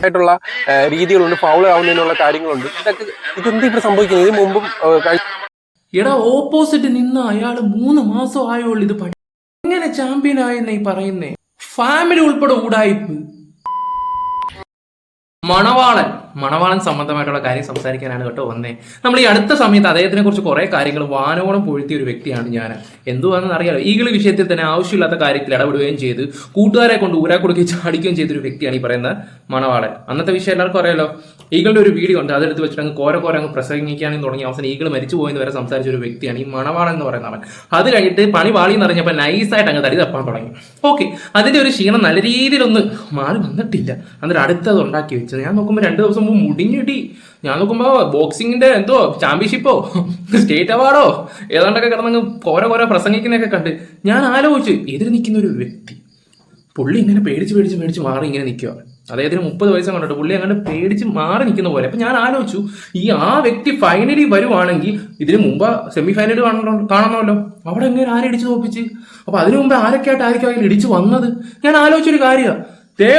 ആയിട്ടുള്ള ആ, രീതികളുണ്ട്. ഫൗൾ ആവുന്നതിനുള്ള കാര്യങ്ങളുണ്ട്. ഇതൊക്കെ ഇതെന്ത് ഇവിടെ സംഭവിക്കുന്നത്? ഇതിന് മുമ്പും എടാ ഓപ്പോസിറ്റ് നിന്ന് അയാൾ മൂന്ന് മാസം ആയുള്ളൂ ഇത് പഠി എങ്ങനെ ചാമ്പ്യൻ ആയെന്ന് ഈ പറയുന്നേ? ഫാമിലി ഉൾപ്പെടെ ഊടായിപ്പ് മണവാളൻ. മണവാളൻ സംബന്ധമായിട്ടുള്ള കാര്യം സംസാരിക്കാനാണ് കേട്ടോ വന്നേ. നമ്മൾ ഈ അടുത്ത സമയത്ത് അദ്ദേഹത്തിനെ കുറിച്ച് കുറെ കാര്യങ്ങൾ വാനോളം പൊഴുത്തിയ ഒരു വ്യക്തിയാണ് ഞാൻ. എന്തുവാണെന്ന് അറിയാലോ? ഈകൾ വിഷയത്തിൽ തന്നെ ആവശ്യമില്ലാത്ത കാര്യത്തിൽ ഇടപെടുകയും ചെയ്ത് കൂട്ടുകാരെ കൊണ്ട് ഊരാ കൊടുക്കുകയും ചാടിക്കുകയും ചെയ്തൊരു വ്യക്തിയാണ് ഈ പറയുന്ന മണവാളൻ. അന്നത്തെ വിഷയം എല്ലാവർക്കും അറിയാലോ? ഈകളുടെ ഒരു വീഡിയോ ഉണ്ട്. അതെടുത്ത് വെച്ചിട്ട് അങ്ങ് കോര കോര അങ്ങ് പ്രസംഗിക്കാനും തുടങ്ങി. അവസാനം ഈകൾ മരിച്ചു പോയെന്ന് വരെ സംസാരിച്ച ഒരു വ്യക്തിയാണ് ഈ മണവാളൻ എന്ന് പറയുന്ന അവൻ. അത് കഴിഞ്ഞിട്ട് പണി വാളി എന്ന് അറിഞ്ഞപ്പോൾ നൈസായിട്ട് അങ്ങ് തടി തപ്പാൻ തുടങ്ങി. ഓക്കെ അതിന്റെ ഒരു ക്ഷീണം നല്ല രീതിയിലൊന്ന് മാറി വന്നിട്ടില്ല. എന്നിട്ട് അടുത്തത് ഉണ്ടാക്കി വെച്ചത്. ഞാൻ നോക്കുമ്പോൾ രണ്ട് ദിവസം മുമ്പ് മുടിഞ്ഞിട്ടി ഞാൻ നോക്കുമ്പോൾ ബോക്സിങ്ങിന്റെ എന്തോ ചാമ്പ്യൻഷിപ്പോ സ്റ്റേറ്റ് അവാർഡോ ഏതാണ്ടൊക്കെ കിടന്നങ്ങ് കോര കോര പ്രസംഗിക്കുന്നതൊക്കെ കണ്ട് ഞാൻ ആലോചിച്ചു എതിർ നിൽക്കുന്ന ഒരു വ്യക്തി പുള്ളി ഇങ്ങനെ പേടിച്ച് പേടിച്ച് പേടിച്ച് മാറി ഇങ്ങനെ നിൽക്കുക അദ്ദേഹത്തിന് മുപ്പത് വയസ്സ് കണ്ടിട്ട് പുള്ളി അങ്ങനെ പേടിച്ച് മാറി നിൽക്കുന്ന പോലെ. അപ്പൊ ഞാൻ ആലോചിച്ചു ഈ ആ വ്യക്തി ഫൈനലി വരുവാണെങ്കിൽ ഇതിനു മുമ്പ് സെമി ഫൈനൽ കാണണമല്ലോ. അവിടെ എങ്ങനെ ആരടിച്ച് തോപ്പിച്ച് അപ്പൊ അതിനു മുമ്പ് ആരൊക്കെയായിട്ട് ആയിരിക്കും അതിൽ ഇടിച്ചു വന്നത്? ഞാൻ ആലോചിച്ചൊരു കാര്യമാണ് തേ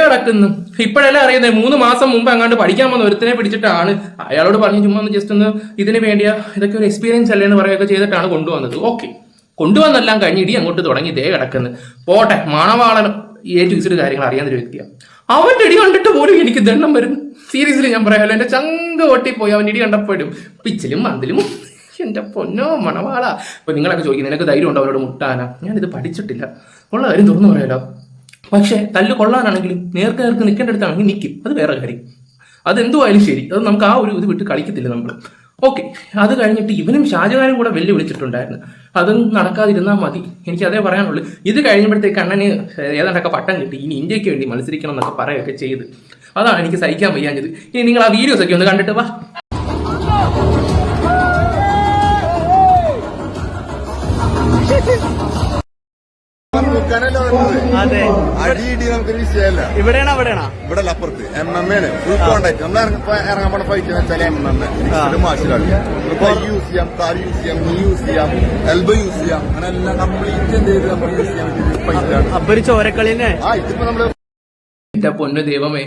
ഇപ്പോഴല്ലേ അറിയുന്നത് മൂന്ന് മാസം മുമ്പ് അങ്ങാണ്ട് പഠിക്കാൻ വന്ന ഒരുത്തിനെ പിടിച്ചിട്ടാണ് അയാളോട് പറഞ്ഞു ചുമ്മാ ഒന്ന് ജസ്റ്റ് ഒന്ന് ഇതിനു വേണ്ടിയ ഇതൊക്കെ ഒരു എക്സ്പീരിയൻസ് അല്ലേ എന്ന് പറയുകയൊക്കെ ചെയ്തിട്ടാണ് കൊണ്ടുവന്നത്. ഓക്കെ കൊണ്ടുവന്നെല്ലാം കഴിഞ്ഞ് ഇടി അങ്ങോട്ട് തുടങ്ങി ദേ കിടക്കുന്നു. പോട്ടെ മണവാളൻ ഏറ്റവും കാര്യങ്ങൾ അറിയാവുന്ന ഒരു വ്യക്തിയാണ് അവന്റെ ഇടി കണ്ടിട്ട് പോലും എനിക്ക് ദണ്ണം വരും. സീരിയസ്ലി ഞാൻ പറയാമല്ലോ എന്റെ ചങ്ക പോയി അവൻ ഇടി കണ്ടപ്പോഴും പിച്ചിലും മന്തിലും എന്റെ പൊന്നോ മണവാള. അപ്പൊ നിങ്ങളൊക്കെ ചോദിക്കും നിനക്ക് ധൈര്യം ഉണ്ടോ അവരോട് മുട്ടാനാ? ഞാനിത് പഠിച്ചിട്ടില്ല. ഉള്ള കാര്യം തുറന്നു പറയാലോ. പക്ഷേ തല്ല് കൊള്ളാനാണെങ്കിലും നേർക്ക് നേർക്ക് നിൽക്കേണ്ട അടുത്താണെങ്കിൽ നിൽക്കും അത് വേറെ കാര്യം. അതെന്തുമായാലും ശരി. അത് നമുക്ക് ആ ഒരു ഇത് വിട്ട് കളിക്കത്തില്ല നമ്മൾ ഓക്കെ അത് കഴിഞ്ഞിട്ട് ഇവനും ഷാജഹാനും കൂടെ വെല്ലു വിളിച്ചിട്ടുണ്ടായിരുന്നു അതൊന്നും നടക്കാതിരുന്നാൽ മതി. എനിക്ക് അതേ പറയാനുള്ളൂ. ഇത് കഴിഞ്ഞപ്പോഴത്തേക്ക് അണ്ണന് ഏതാണ്ടൊക്കെ പട്ടം കിട്ടി. ഇനി ഇന്ത്യയ്ക്ക് വേണ്ടി മത്സരിക്കണം എന്നൊക്കെ പറയുകയൊക്കെ ചെയ്ത്. അതാണ് എനിക്ക് സഹിക്കാൻ വയ്യാഞ്ഞത്. ഇനി നിങ്ങൾ ആ വീഡിയോസൊക്കെ ഒന്ന് കണ്ടിട്ട് വാ. അതെ. വിഷയമല്ല. ഇവിടെയാണോ അവിടെയാണോ? ഇവിടെ അപ്പുറത്ത് എം എം ആണ് ഫുൾ കോണ്ടാക്ട് നമ്മൾ ഇറങ്ങാൻ പോണ ഫൈറ്റ് വെച്ചാൽ എം എം ഇത് മാസിലാണ് ഇപ്പൊ യൂസ് ചെയ്യാം കാർ യൂസ് ചെയ്യാം നീ യൂസ് ചെയ്യാം എൽബോ യൂസ് ചെയ്യാം. അങ്ങനെ എല്ലാം കംപ്ലീറ്റ് എന്ത് ചെയ്ത് നമുക്ക് യൂസ് ചെയ്യാൻ പറ്റിയ ഫൈറ്റാണ് അപ്പൊ ഒരു ആ ഇതിപ്പോ നമ്മൾ എന്റെ പൊന്നു ദൈവമേ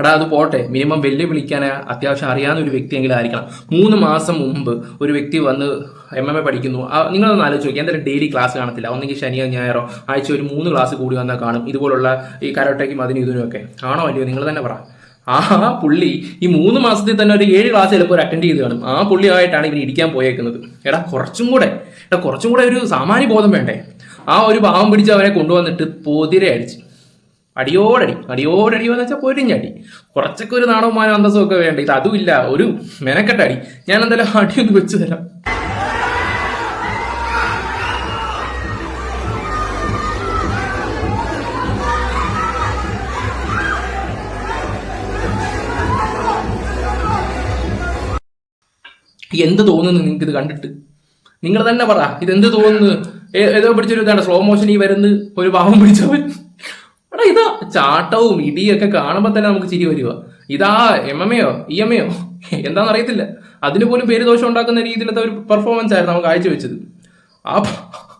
എടാ അത് പോട്ടെ. മിനിമം വെല്ലുവിളിക്കാൻ അത്യാവശ്യം അറിയാവുന്ന ഒരു വ്യക്തിയെങ്കിലും ആയിരിക്കണം മൂന്ന് മാസം മുമ്പ് ഒരു വ്യക്തി വന്ന് എം എം എ പഠിക്കുന്നു. നിങ്ങളൊന്ന് ആലോചിച്ച് നോക്കി എന്തായാലും ഡെയിലി ക്ലാസ് കാണത്തില്ല. ഒന്നെങ്കിൽ ശനിയോ ഞായറോ ആഴ്ച ഒരു മൂന്ന് ക്ലാസ് കൂടി വന്നാൽ കാണും. ഇതുപോലുള്ള ഈ കരോട്ടയ്ക്കും അതിനും ഇതിനും ഒക്കെ. ആണോ അല്ലയോ? നിങ്ങൾ തന്നെ പറ. ആ പുള്ളി ഈ മൂന്ന് മാസത്തിൽ തന്നെ ഒരു ഏഴ് ക്ലാസ് ചിലപ്പോൾ ഒരു അറ്റൻഡ് ചെയ്ത് കാണും. ആ പുള്ളിയായിട്ടാണ് ഇവർ ഇരിക്കാൻ പോയേക്കുന്നത്. എടാ കുറച്ചും കൂടെ. എടാ കുറച്ചും കൂടെ ഒരു സാമാന്യ ബോധം വേണ്ടേ? ആ ഒരു ഭാവം പിടിച്ച് അവനെ കൊണ്ടുവന്നിട്ട് പൊതിരെ അടിച്ച്. അടിയോടടി അടിയോടടി എന്ന് വെച്ചാൽ പൊരിഞ്ഞടി. കുറച്ചൊക്കെ ഒരു നാണവുമാനോ അന്തസ്സും ഒക്കെ വേണ്ട? ഇത് അതുമില്ല ഒരു മെനക്കെട്ട അടി ഞാൻ എന്തായാലും അടിയൊന്ന് വെച്ചു തരാം. എന്ത് തോന്നുന്നു നിങ്ങൾക്ക് ഇത് കണ്ടിട്ട്? നിങ്ങൾ തന്നെ പറ ഇതെന്ത് തോന്നുന്നു? ഏതോ പിടിച്ചൊരു ഇതാണ് സ്ലോ മോഷൻ ഈ വരുന്ന ഒരു ഭാവം പിടിച്ചവൻ. എടാ ഇതാ ചാട്ടവും ഇടിയൊക്കെ കാണുമ്പോൾ തന്നെ നമുക്ക് ചിരി വരിക ഇതാ എം എം എയോ ഇ എം എയോ എന്താണെന്ന് അറിയത്തില്ല. അതിന് പോലും പേര് ദോഷം ഉണ്ടാക്കുന്ന രീതിയിലത്തെ ഒരു പെർഫോമൻസ് ആയിരുന്നു നമുക്ക് കാഴ്ചവെച്ചത്. ആ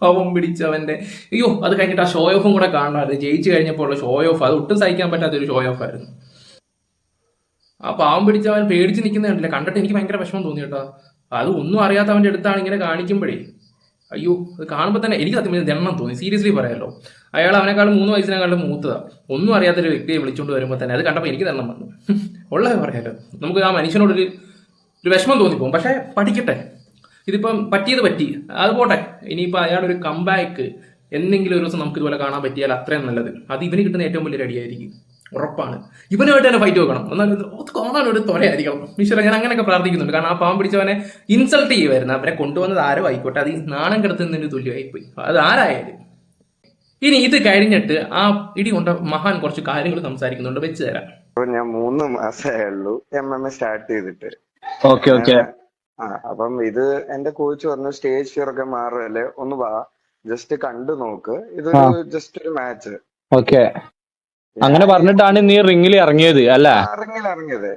പാവം പിടിച്ചവന്റെ. അയ്യോ അത് കഴിഞ്ഞിട്ട് ആ ഷോ ഓഫും കൂടെ കാണണമായിരുന്നു ജയിച്ചു കഴിഞ്ഞപ്പോൾ ഉള്ള ഷോ ഓഫ് അത് ഒട്ടും സഹിക്കാൻ പറ്റാത്ത ഒരു ഷോ ഓഫ് ആയിരുന്നു. ആ പാവം പിടിച്ചവൻ പേടിച്ച് നിൽക്കുന്ന കണ്ടില്ല? കണ്ടിട്ട് എനിക്ക് ഭയങ്കര വിഷമം തോന്നി കേട്ടോ. അത് ഒന്നും അറിയാത്തവന്റെ അടുത്താണ് ഇങ്ങനെ കാണിക്കുമ്പോഴേ. അയ്യോ അത് കാണുമ്പോൾ തന്നെ എനിക്ക് സത്യം എണ്ണം തോന്നി. സീരിയസ്ലി പറയാലോ. അയാൾ അവനെക്കാളും മൂന്ന് വയസ്സിനെക്കാളും മൂത്തതാ. ഒന്നും അറിയാത്തൊരു വ്യക്തിയെ വിളിച്ചുകൊണ്ട് വരുമ്പോൾ തന്നെ അത് കണ്ടപ്പോൾ എനിക്ക് തന്നെ വന്നു. ഉള്ളത് പറയാലോ. നമുക്ക് ആ മനുഷ്യനോടൊരു ഒരു വിഷമം തോന്നിപ്പോകും പക്ഷേ പഠിക്കട്ടെ. ഇതിപ്പം പറ്റിയത് പറ്റി. അത് പോട്ടെ. ഇനിയിപ്പോൾ അയാളൊരു കംബാക്ക് എന്തെങ്കിലും ഒരു ദിവസം നമുക്ക് ഇതുപോലെ കാണാൻ പറ്റിയാൽ അത്രയും നല്ലത്. അത് ഇവന് കിട്ടുന്ന ഏറ്റവും വലിയൊരു അടിയായിരിക്കും. ഉറപ്പാണ്. ഇവനുമായിട്ട് തന്നെ ഫൈറ്റ് വെക്കണം. അത് കാണാൻ ഒരു തൊരയായിരിക്കണം ഈശ്വര ഞാൻ അങ്ങനെയൊക്കെ പ്രാർത്ഥിക്കുന്നുണ്ട്. കാരണം ആ പാവം പിടിച്ചവനെ ഇൻസൾട്ട് ചെയ്യുമായിരുന്നു അവരെ കൊണ്ടുവന്നത് ആരോ ആയിക്കോട്ടെ. അത് ഈ നാണം കിടത്തുന്നതിന് തുല്യമായിപ്പോയി. അത് ആരായാലും. ഇനി ഇത് കഴിഞ്ഞിട്ട് ആ ഇടി കൊണ്ട മഹാൻ കുറച്ച് കാര്യങ്ങൾ സംസാരിക്കുന്നുണ്ട് വെച്ച് തരാം. ഞാൻ മൂന്ന് മാസമേ ഉള്ളൂ എം എം എ സ്റ്റാർട്ട് ചെയ്തിട്ട്. ഓക്കെ ഓക്കെ ആ അപ്പം ഇത് എന്റെ കോച്ച് പറഞ്ഞു സ്റ്റേജ് ഫിയർ ഒക്കെ മാറല്ലേ? ഒന്ന് വാ ജസ്റ്റ് കണ്ടു നോക്ക്. ഇതൊരു ജസ്റ്റ് ഒരു മാച്ച് ഓക്കെ അങ്ങനെ പറഞ്ഞിട്ടാണ് നീ റിംഗിൽ ഇറങ്ങിയത് അല്ല? റിംഗിൽ ഇറങ്ങിയത്.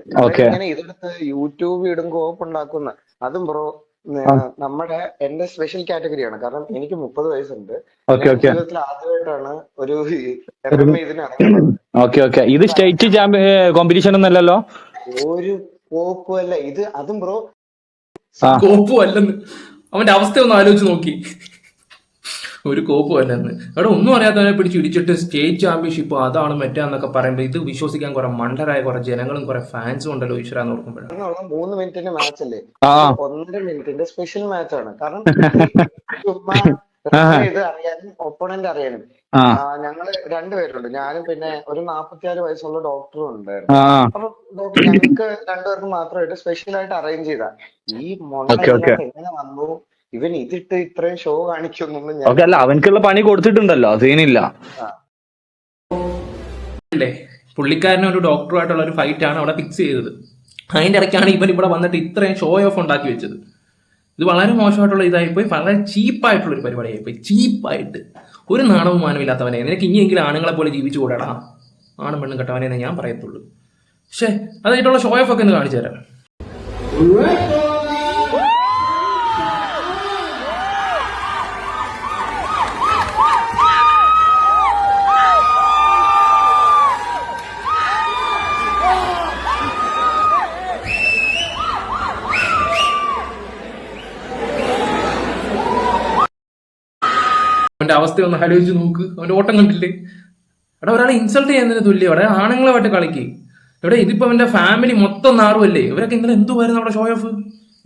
ഇങ്ങനെ ഇതെടുത്ത് യൂട്യൂബ് ഇടും കോപ്പ് ഉണ്ടാക്കുന്ന. അതും ബ്രോ നമ്മുടെ എന്റെ സ്പെഷ്യൽ കാറ്റഗറിയാണ് കാരണം എനിക്ക് മുപ്പത് വയസ്സുണ്ട്. ഓക്കെ ഞാൻ ഓക്കെ. ജീവിതത്തിൽ ആദ്യമായിട്ടാണ് ഒരു ഓക്കെ ഓക്കെ. ഇത് സ്റ്റേറ്റ് ചാമ്പ്യൻ കോമ്പറ്റീഷൻ ഒന്നല്ലല്ലോ ഒരു പോക്കുമല്ല ഇത് അതും ബ്രോ കോപ്പും അല്ലെന്ന്. അവന്റെ അവസ്ഥ ഒന്ന് ആലോചിച്ച് നോക്കി. ഒരു കോപ്പ് അല്ലെന്ന്. അവിടെ ഒന്നും അറിയാത്തവരെ പിടിച്ച് ഇടിച്ചിട്ട് സ്റ്റേറ്റ് ചാമ്പ്യൻഷിപ്പ് അതാണ് മറ്റാന്നൊക്കെ പറയുമ്പോൾ ഇത് വിശ്വസിക്കാൻ കുറെ മണ്ടരായ കുറെ ജനങ്ങളും കുറെ ഫാൻസും ഉണ്ടല്ലോ ഈശ്വര എന്ന് ഓർക്കുമ്പോഴാണ് മൂന്ന് മിനിറ്റിന്റെ മാച്ച് അല്ലേ? ഒന്നര മിനിറ്റിന്റെ സ്പെഷ്യൽ മാച്ച് ആണ്. കാരണം ഇത് അറിയാനും ഒപ്പണന്റ് അറിയാനും. ഞങ്ങൾ രണ്ടുപേരുണ്ട് ഞാനും പിന്നെ ഒരു നാപ്പത്തിയാറ് വയസ്സുള്ള ഡോക്ടറും ഉണ്ടായിരുന്നു. അപ്പൊ ഡോക്ടർ ഞങ്ങൾക്ക് രണ്ടുപേർക്കും മാത്രമായിട്ട് സ്പെഷ്യൽ ആയിട്ട് അറേഞ്ച് ചെയ്ത. ഈ okay. എങ്ങനെ വന്നു? ഇവൻ ഇതിട്ട് ഇത്രയും ഷോ കാണിക്കൊന്നും ഞാൻ ഓക്കെ അല്ല അവനക്കുള്ള പണി കൊടുത്തിട്ടുണ്ടല്ലോ സീനില്ല അല്ലേ? പുള്ളിക്കാരനെ ഒരു ഡോക്ടറുമായിട്ടുള്ള ഒരു ഫൈറ്റ് ആണ് അവിടെ ഫിക്സ് ചെയ്തത്. അതിന്റെ ഇടയ്ക്കാണ് ഇവൻ ഇവിടെ വന്നിട്ട് ഇത്രയും ഷോ ഓഫ് ഉണ്ടാക്കി വെച്ചത്. ഇത് വളരെ മോശമായിട്ടുള്ള ഇതായിപ്പോയി വളരെ ചീപ്പായിട്ടുള്ള ഒരു പരിപാടിയായിപ്പോയി ചീപ്പായിട്ട് ഒരു നാണവും മാനമില്ലാത്തവനെ നിനക്ക് ഇനിയെങ്കിലും ആണുങ്ങളെ പോലെ ജീവിച്ചു കൂടാടാ. ആണും പെണ്ണും കെട്ടവനെ ഞാൻ പറയത്തുള്ളൂ. പക്ഷേ അതായിട്ടുള്ള ഷോ ഓഫ് ഒക്കെ ഒന്ന് കാണിച്ചു തരാം. അവസ്ഥ ഒന്ന് ആലോചിച്ച് നോക്ക്. അവന്റെ ഓട്ടം കണ്ടില്ലേ? അവിടെ ഒരാളെ ഇൻസൾട്ട് ചെയ്യുന്നതിന് തുല്യം. അവിടെ ആണുങ്ങളുമായിട്ട് കളിക്ക്. ഇവിടെ ഇതിപ്പോ അവന്റെ ഫാമിലി മൊത്തം നാറുമല്ലേ ഇവരൊക്കെ ഇന്നലെ എന്തുമായിരുന്നു അവിടെ ഷോ ഓഫ്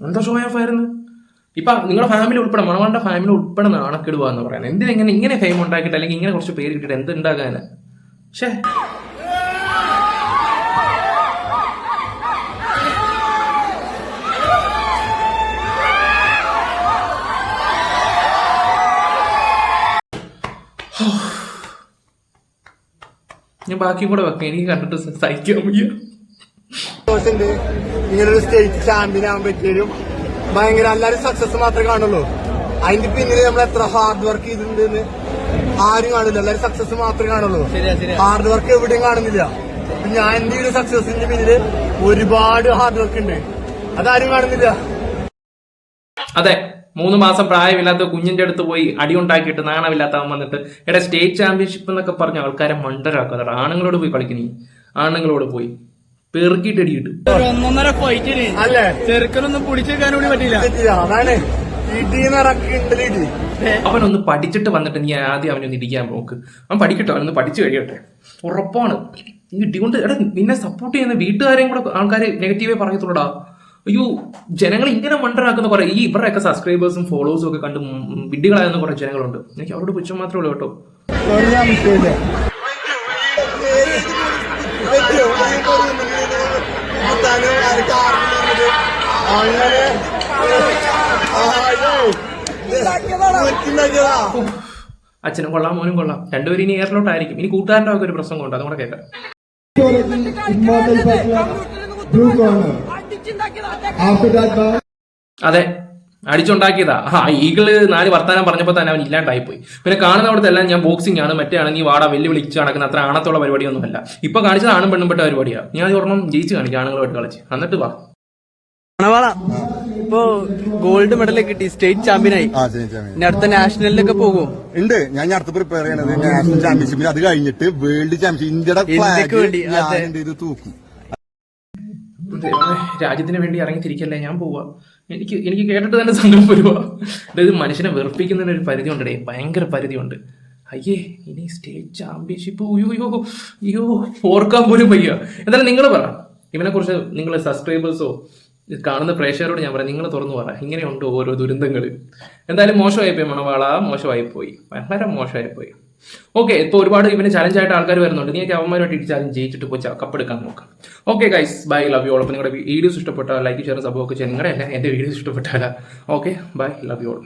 എന്താ ഷോ ഓഫ് ആയിരുന്നു? ഇപ്പൊ നിങ്ങളുടെ ഫാമിലി ഉൾപ്പെടെ മണവാളുടെ ഫാമിലി ഉൾപ്പെടെ നാണക്കെടുക എന്ന് പറയുന്നത് എന്തിനെങ്ങനെ ഇങ്ങനെ ഫെയിം ഉണ്ടാക്കിയിട്ട് അല്ലെങ്കിൽ ഇങ്ങനെ കുറച്ച് പേര് കിട്ടിയിട്ട് എന്ത് ഉണ്ടാകാന് പക്ഷേ ഞാൻ ബാക്കി കൂടെ വെക്കാം. എനിക്ക് കണ്ടിട്ട് സഹിക്കാൻ വയ്യ. ഇങ്ങനൊരു സ്റ്റേറ്റ് ചാമ്പ്യൻ ആവാൻ പറ്റിയും ഭയങ്കര എല്ലാരും സക്സസ് മാത്രമേ കാണുള്ളൂ. അതിന്റെ പിന്നിൽ നമ്മൾ എത്ര ഹാർഡ് വർക്ക് ചെയ്തിട്ടുണ്ട് ആരും കാണില്ല. എല്ലാരും സക്സസ് മാത്രമേ കാണുള്ളൂ. ഹാർഡ് വർക്ക് എവിടെയും കാണുന്നില്ല. ഞാൻ എന്റെ ഒരു സക്സസിന്റെ പിന്നിൽ ഒരുപാട് ഹാർഡ് വർക്ക് ഉണ്ട്. അതാരും കാണുന്നില്ല. അതെ. മൂന്ന് മാസം പ്രായമില്ലാത്ത കുഞ്ഞിന്റെ അടുത്ത് പോയി അടിയുണ്ടാക്കിയിട്ട് നാണമില്ലാത്തവൻ വന്നിട്ട് എടാ സ്റ്റേറ്റ് ചാമ്പ്യൻഷിപ്പ് എന്നൊക്കെ പറഞ്ഞ ആൾക്കാരെ മണ്ടരാക്കാതെ ആണുങ്ങളോട് പോയി കളിക്കുന്നു ആണുങ്ങളോട് പോയി. പെറുക്കിട്ട് അടിയിട്ട് ഒന്നൊന്നര ഫൈറ്റിന് അല്ലേ? ചെറുക്കനൊന്നും പിടിച്ചെടുക്കാൻ കൂടി പറ്റില്ല. അതാണ് അവനൊന്ന് പഠിച്ചിട്ട് വന്നിട്ട് നീ ആദ്യം അവനൊന്ന് ഇടിക്കാൻ നോക്ക്. അവൻ പഠിക്കട്ടെ അവനൊന്ന് പഠിച്ചു കഴിയട്ടെ. ഉറപ്പാണ്. ഈ ഇടികൊണ്ട് എടാ നിന്നെ സപ്പോർട്ട് ചെയ്യുന്ന വീട്ടുകാരെയും കൂടെ ആൾക്കാർ നെഗറ്റീവേ പറയത്തുള്ളൂടാ. അയ്യോ ജനങ്ങൾ ഇങ്ങനെ മണ്ടറാക്കുന്ന കുറെ ഈ ഇവരുടെയൊക്കെ സബ്സ്ക്രൈബേഴ്സും ഫോളോവേഴ്സും ഒക്കെ കണ്ട് വിഡികളായിരുന്ന കുറെ ജനങ്ങളുണ്ട്. എനിക്ക് അവരോട് പുച്ഛം മാത്രമേ ഉള്ളൂ കേട്ടോ. അച്ഛനും കൊള്ളാം മോനും കൊള്ളാം. രണ്ടുപേരും ഇനി എയറിലോട്ടായിരിക്കും ഇനി കൂട്ടുകാരന്റെ ഒക്കെ ഒരു പ്രശ്നം കൊണ്ട് അതും കൂടെ കേൾക്കാം. അതെ അടിച്ചുണ്ടാക്കിയതാ. ആ ഈഗിൾ നാല് വർത്താനം പറഞ്ഞപ്പോൾ തന്നെ അവൻ ഇല്ലാണ്ടായിപ്പോയി. പിന്നെ കാണുന്ന അവിടുത്തെ എല്ലാം ഞാൻ ബോക്സിംഗ് ആണ്. മറ്റേ ആണെങ്കിൽ നീ വാടാ വെല്ലു വിളിച്ച് നടക്കുന്ന അത്ര ആണത്തുള്ള പരിപാടിയൊന്നുമല്ല. ഇപ്പൊ കാണിച്ചത് ആണും പെണ്ണും പെട്ട പരിപാടിയാണ് ഞാൻ ഒരെണ്ണം ജയിച്ച് കാണിക്കും ആണുങ്ങളുമായിട്ട് കളിച്ച്. എന്നിട്ട് വാ. ഇപ്പോ ഗോൾഡ് മെഡൽ കിട്ടി. സ്റ്റേറ്റ് ചാമ്പ്യനായി ആ ശരി ചാമ്പ്യൻ ഇനി അടുത്ത നാഷണലിലൊക്കെ പോകും ഉണ്ട്. ഞാൻ അടുത്ത് പ്രിപ്പയർ ചെയ്യണത്. നാഷണൽ ചാമ്പ്യൻഷിപ്പിന് അത് കഴിഞ്ഞിട്ട് വേൾഡ് ചാമ്പ്യൻഷിപ്പ് ഇന്ത്യയുടെ തൂക്കും. രാജ്യത്തിന് വേണ്ടി ഇറങ്ങി തിരിക്കല്ലേ ഞാൻ പോവാ? എനിക്ക് എനിക്ക് കേട്ടിട്ട് തന്നെ സങ്കടം വരുവാ. അതായത് മനുഷ്യനെ വെറുപ്പിക്കുന്നതിന് ഒരു പരിധി ഉണ്ടേ ഭയങ്കര പരിധിയുണ്ട്. അയ്യേ ഇനി സ്റ്റേറ്റ് ചാമ്പ്യൻഷിപ്പ് അയ്യോ അയ്യോ ഓർക്കാൻ പോലും വയ്യ. എന്തായാലും നിങ്ങൾ പറ. ഇവനെ കുറിച്ച് നിങ്ങൾ സബ്സ്ക്രൈബേഴ്സോ കാണുന്ന പ്രേക്ഷകരോട് ഞാൻ പറയാം. നിങ്ങൾ തുറന്നു പറ. ഇങ്ങനെയുണ്ട് ഓരോ ദുരന്തങ്ങൾ എന്തായാലും മോശമായിപ്പോയി മണവാള. മോശമായിപ്പോയി. വളരെ മോശമായിപ്പോയി. ഓക്കെ ഇപ്പോൾ ഒരുപാട് ഇവന് ചലഞ്ച് ആയിട്ട് ആൾക്കാർ വരുന്നുണ്ട്. നീ അവന്മാരുമായിട്ട് ചാലഞ്ച് ജയിച്ചിട്ട് പോയി കപ്പെടുക്കാൻ നോക്കാം. Okay guys bye love you all നിങ്ങളുടെ വീഡിയോസ് ഇഷ്ടപ്പെട്ടാൽ ലൈക്ക് ഷെയർ സംഭവമൊക്കെ ഒക്കെ ചെയ്യാം നിങ്ങളുടെ അല്ല എന്റെ videos ഇഷ്ടപ്പെട്ടാലോ. Okay bye love you all